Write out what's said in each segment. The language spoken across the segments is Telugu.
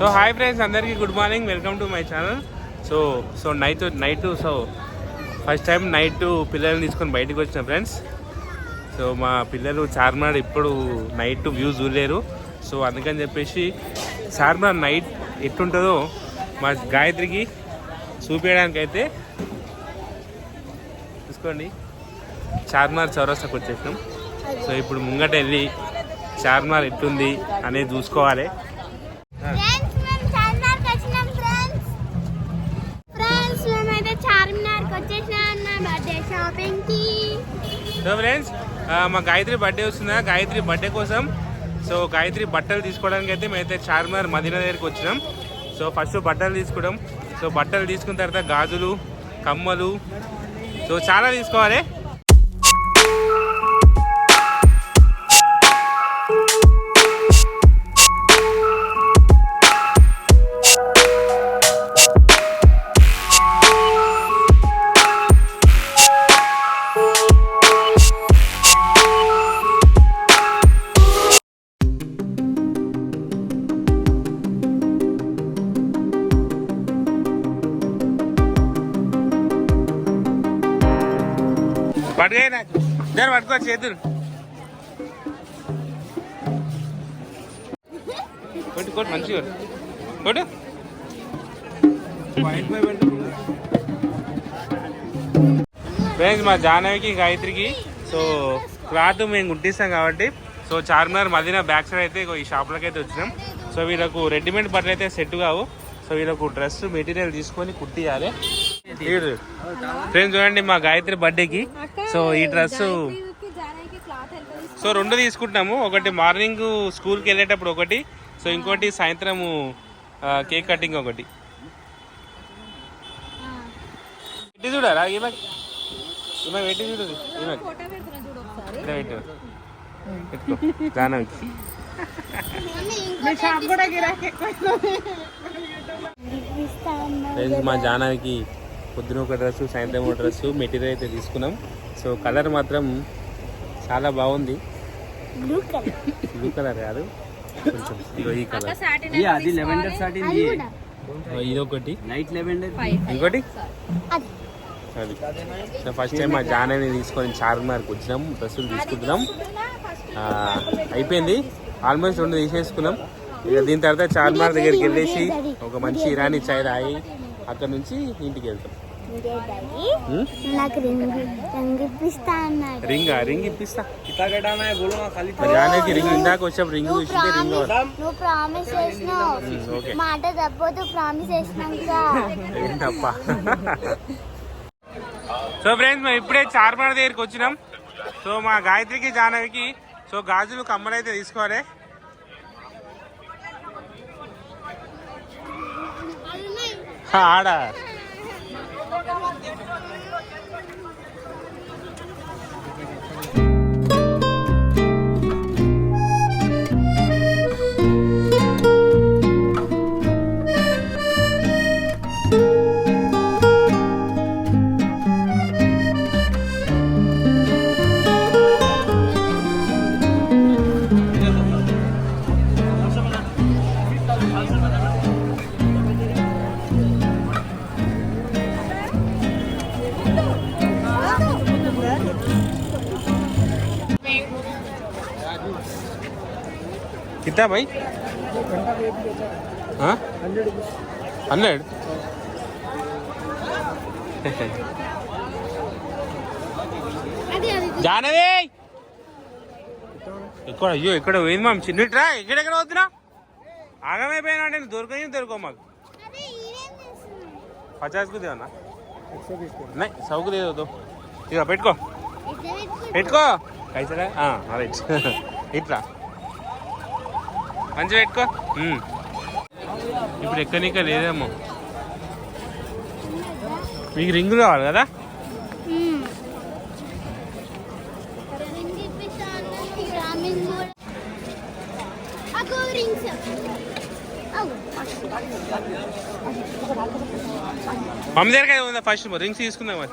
సో హాయ్ ఫ్రెండ్స్ అందరికీ good morning welcome to my channel so so night night so first time night పిల్లల్ని తీసుకొని బయటకు వచ్చిన ఫ్రెండ్స్ సో మా పిల్లలు చార్మినార్ ఇప్పుడు నైట్ వ్యూ చూడలేరు. సో అందుకని చెప్పేసి చార్మినార్ నైట్ ఎట్టుంటుందో మా గాయత్రికి చూపించడానికి అయితే చూసుకోండి. చార్మినార్ చౌరస్తాకు వచ్చేసినాం. సో ఇప్పుడు ముంగట వెళ్ళి చార్మినార్ ఎట్టుంది అనేది చూసుకోవాలి. సో ఫ్రెండ్స్ మా గాయత్రి బర్త్డే వస్తుందా? గాయత్రి బర్త్డే కోసం. సో గాయత్రి బట్టలు తీసుకోవడానికి అయితే మేమైతే చార్మినార్ మదీనా దగ్గరికి వచ్చినాం. సో ఫస్ట్ బట్టలు తీసుకోవడం. సో బట్టలు తీసుకున్న తర్వాత గాజులు కమ్మలు. సో చాలా తీసుకోవాలి. ఇద్దరు పట్టుకో చేతులు. కొట్టు కొట్టు మంచిగా కొట్టు. ఫ్రెండ్స్ మా జాహ్నవికి గాయత్రికి సో క్లాత్ మేము గుట్టిస్తాం కాబట్టి so Charminar Madina back side అయితే ఈ షాప్లోకి అయితే వచ్చినాం. సో వీళ్ళకు రెడీమేడ్ బట్టలు అయితే సెట్ కావు. సో వీళ్ళకు డ్రెస్ మెటీరియల్ తీసుకొని కుట్టియాలి. ఫ్రెండ్స్ చూడండి మా గాయత్రి బర్త్డేకి సో ఈ డ్రెస్ సో రెండు తీసుకుంటున్నాము. ఒకటి మార్నింగ్ స్కూల్కి వెళ్ళేటప్పుడు ఒకటి. సో ఇంకోటి సాయంత్రము కేక్ కటింగ్ ఒకటి. పెట్టి చూడారా ఈమె ఈమె పెట్టి చూడు. ఈమె పెట్టు. పెట్టుకో. మా జాహ్నవికి పొద్దున ఒక డ్రెస్సు సాయంత్రం ఒక డ్రెస్సు మెటీరియల్ అయితే తీసుకున్నాం. సో కలర్ మాత్రం చాలా బాగుంది. బ్లూ కలర్ కాదు. ఈ కలర్ సో ఫస్ట్ టైం మా జానని తీసుకొని చార్మినార్కి వచ్చినాం. డ్రెస్సులు తీసుకుంటున్నాం. అయిపోయింది. ఆల్మోస్ట్ రెండు తీసేసుకున్నాం. ఇక దీని తర్వాత చార్మార్ దగ్గరికి వెళ్ళేసి ఒక మంచి ఇరానీ చాయ్ రాయి అక్కడ నుంచి ఇంటికి వెళ్తాం. ప్రామిస్ ప్రామిస్ సో ఫ్రెండ్స్ మేము ఇప్పుడే చార్మార్ దగ్గరికి వచ్చినాం. సో మా గాయత్రికి జానవికి సో గాజులు కమ్మలు అయితే తీసుకోవాలి. హా, ఆడ कितना भाई हाँ हंड्रेड అది అది జానవి ఎక్కడ అయ్యో ఇక్కడ పోయింది మామ చిన్నట్రా ఎక్కడెక్కడ వద్దురా ఆగమైపోయినా అంటే దొరకని దొరకవు మాకు అదే ఈరేం చేస్తున్నాడు పచాస్ కు దేవనా నై సౌకు దేదో దో ఇక పెట్టుకో ఇట్లా పెట్టుకో పెట్టుకో కైసరా రైట్ ఇట్లా మంచి పెట్టుకో. ఇప్పుడు ఇప్పుడు ఎక్కనిక లేదేమో. మీకు రింగు కావాలి కదా? రింగ్స్ మమ్మీ దగ్గర ఉందా ఫస్ట్? రింగ్స్ తీసుకుందాం మరి.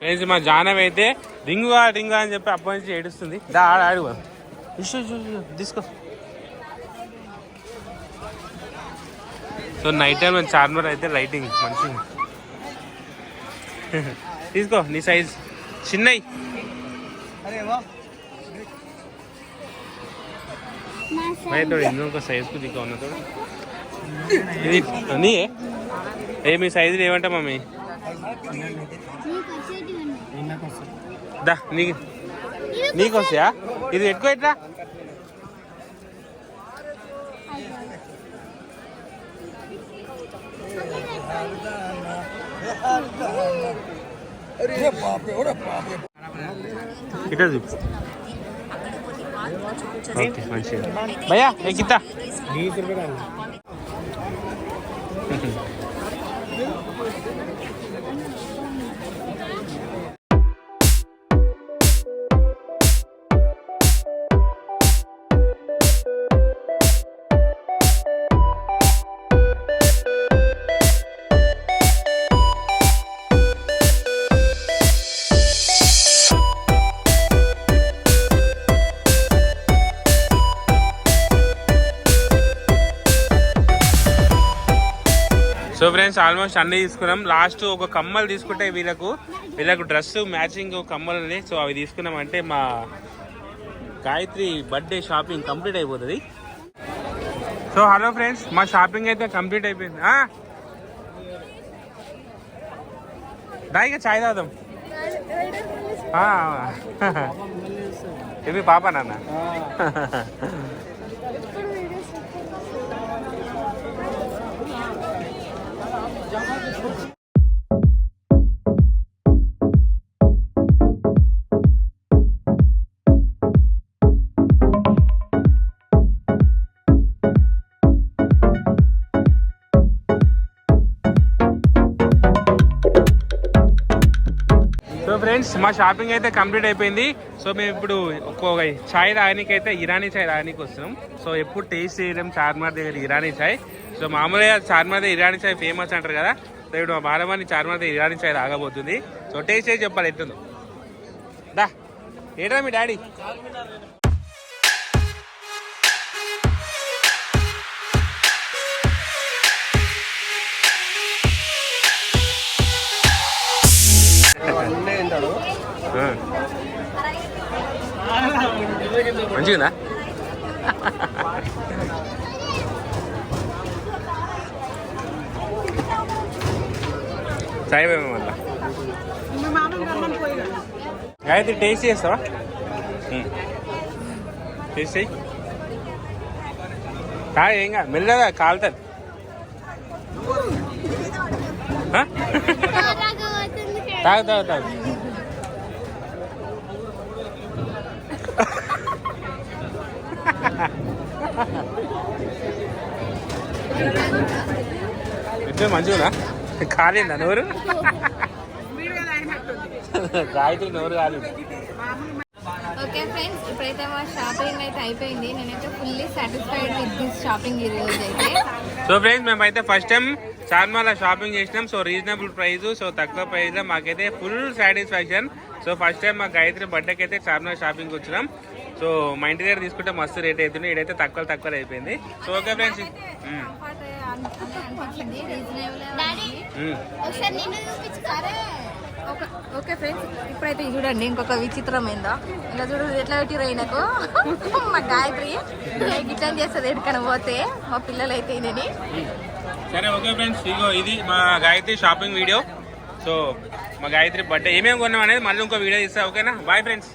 ఫ్రెండ్స్ మా జానవి అయితే రింగు కా రింగు అని చెప్పి అప్పటి నుంచి ఏడుస్తుంది. దా ఆడ ఆడు తీసుకో. సో నైట్ టైం చార్మర్ అయితే లైటింగ్ మంచిగా తీసుకో నీ సైజ్ చిన్నవి మా भाई సైడ్ थोड़ी इन लोगों का साइज को दिखाओ ना थोड़ा ఇది నీ ఏ మీ సైజులు ఏమంటా మమ్మీ నీకు వచ్చేటివి ఉన్నాయి దా నీ నీకు వస్తాయా ఇది ఎక్కువ ఎట్లా ఇట్లా చూపు. ఓకే మంచిగా. భయ్యా ఏ కిత్తా సో ఫ్రెండ్స్ ఆల్మోస్ట్ అన్ని తీసుకున్నాం. లాస్ట్ ఒక కమ్మలు తీసుకుంటే వీళ్ళకు వీళ్ళకు డ్రెస్ మ్యాచింగ్ కమ్మలు ఉన్నాయి. సో అవి తీసుకున్నాం అంటే మా గాయత్రి బర్త్డే షాపింగ్ కంప్లీట్ అయిపోతుంది. సో హలో ఫ్రెండ్స్ మా షాపింగ్ అయితే కంప్లీట్ అయిపోయింది. ఆ? దా ఇక చాయ్ తాగుదాం. ఇది పాప నాన్న. సో ఫ్రెండ్స్ మా షాపింగ్ అయితే కంప్లీట్ అయిపోయింది. సో మేము ఇప్పుడు ఒక్కొక్క చాయ్ తాగడానికి అయితే ఇరానీ చాయ్ తాగడానికి వస్తున్నాం. సో ఎప్పుడు టేస్ట్ చేయడం చార్మార్ దగ్గర ఇరానీ చాయ్. సో మామూలుగా చార్మార్ దగ్గర ఇరానీ చాయ్ ఫేమస్ అంటారు కదా. సో ఇప్పుడు మా బాలవాణి చార్మార్ దగ్గర ఇరానీ చాయ్ తాగబోతుంది సో టేస్ట్ చేసి చెప్పాలి ఎట్టుందో. దా ఏడా మీ డాడీ? మంచిగా పోయాము మళ్ళా గాయత్రి టేస్ట్ చేస్తావా. టేస్ట్ చేయి. కా ఏం కాదు. మెల్లగా కాలుతుంది. తాగు తాగు తాగు. మంచిగా కాలిందా నోరు? గాయత్రి నోరు కాలింది. ఓకే ఫ్రెండ్స్ ఇప్పుడైతే మా షాపింగ్ అయితే అయిపోయింది. నేనైతే fully satisfied with this shopping ఈ రోజు అయితే. సో ఫ్రెండ్స్ మేమైతే ఫస్ట్ టైం చార్మాల షాపింగ్ చేసినాం. సో రీజనబుల్ ప్రైస్ సో తక్కువ ప్రైస్లో మాకైతే full satisfaction so first time మా గాయత్రి బర్త్డేకి అయితే చార్మాల షాపింగ్ వచ్చినాం. సో మా ఇంటి దగ్గర తీసుకుంటే మస్తు రేట్ అవుతుంది ఇదైతే తక్కువ తక్కువ అయిపోయింది. So okay friends okay okay friends ఇప్పుడైతే చూడండి ఇంకొక విచిత్రమైందా? ఇలా చూడు ఎట్లా పెట్టి నాకు మా గాయత్రి ఇట్లా చేస్తుంది ఎక్కడికైనా పోతే మా పిల్లలు అయితే ఇదని సరే ఓకే ఫ్రెండ్స్ ఇగో ఇది మా గాయత్రి షాపింగ్ వీడియో. సో మా గాయత్రి బర్త్డే ఏమేమి కొన్నాం అనేది మళ్ళీ ఇంకో వీడియో ఇస్తా ఓకేనా? Bye friends